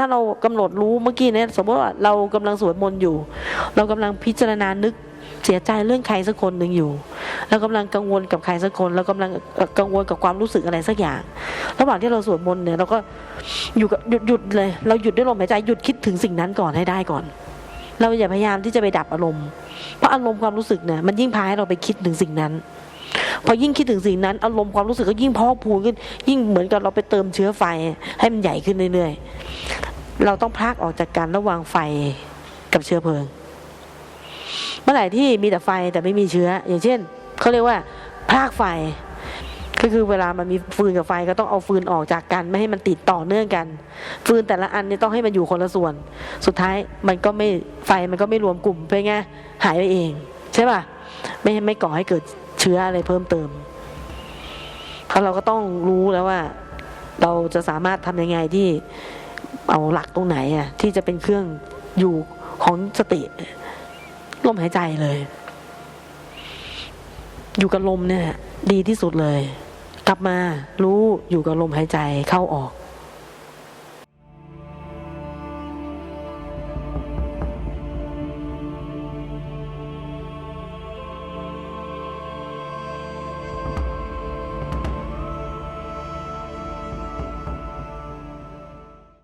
ถ้าเรากำหนดรู้เมื่อกี้เนี่ยสมมติว่าเรากำลังสวดมนต์อยู่ เรากำลังพิจารณานึกเสียใจเรื่องใครสักคนหนึ่งอยู่เรากำลังกังวลกับใครสักคนเรากำลังกังวลกับความรู้สึกอะไรสักอย่าง ระหว่างที่เราสวดมนต์เนี่ยเราก็อยู่กับหยุดหยุดเลย เราหยุดด้วยลมหายใจหยุดคิดถึงสิ่งนั้นก่อนให้ได้ก่อน เราอย่าพยายามที่จะไปดับอารมณ์เพราะอารมณ์ความรู้สึกเนี่ยมันยิ่งพาให้เราไปคิดถึงสิ่งนั้น พอยิ่งคิดถึงสิ่งนั้นอารมณ์ความรู้สึกก็ยิ่งพอกพูนขึ้น ยิ่งเหมือนกับเราไปเติมเชื้อไฟให้มันใหญ่ขึ้นเรื่อย เราต้องพลากออกจากการระหวางไฟกับเชื้อเพลิง เมื่อไหร่ที่มีแต่ไฟแต่ไม่มีเชื้อ อย่างเช่นเขาเรียกว่าพลากไฟ ก็คือเวลามันมีฟืนกับไฟก็ต้องเอาฟืนออกจากกันไม่ให้มันติดต่อเนื่องกัน ฟืนแต่ละอันเนี่ยต้องให้มันอยู่คนละส่วน สุดท้ายมันก็ไม่ไฟมันก็ไม่รวมกลุ่มไปไงหายไปเอง ใช่ป่ะไม่ไม่ก่อให้เกิดเชื้ออะไรเพิ่มเติมเพราะเราก็ต้องรู้แล้วว่า เราจะสามารถทำยังไงที่ เอาหลักตรงไหนอะที่จะเป็นเครื่องอยู่ของสติลมหายใจเลย อยู่กับลมเนี่ย ดีที่สุดเลย กลับมารู้อยู่กับลมหายใจเข้าออก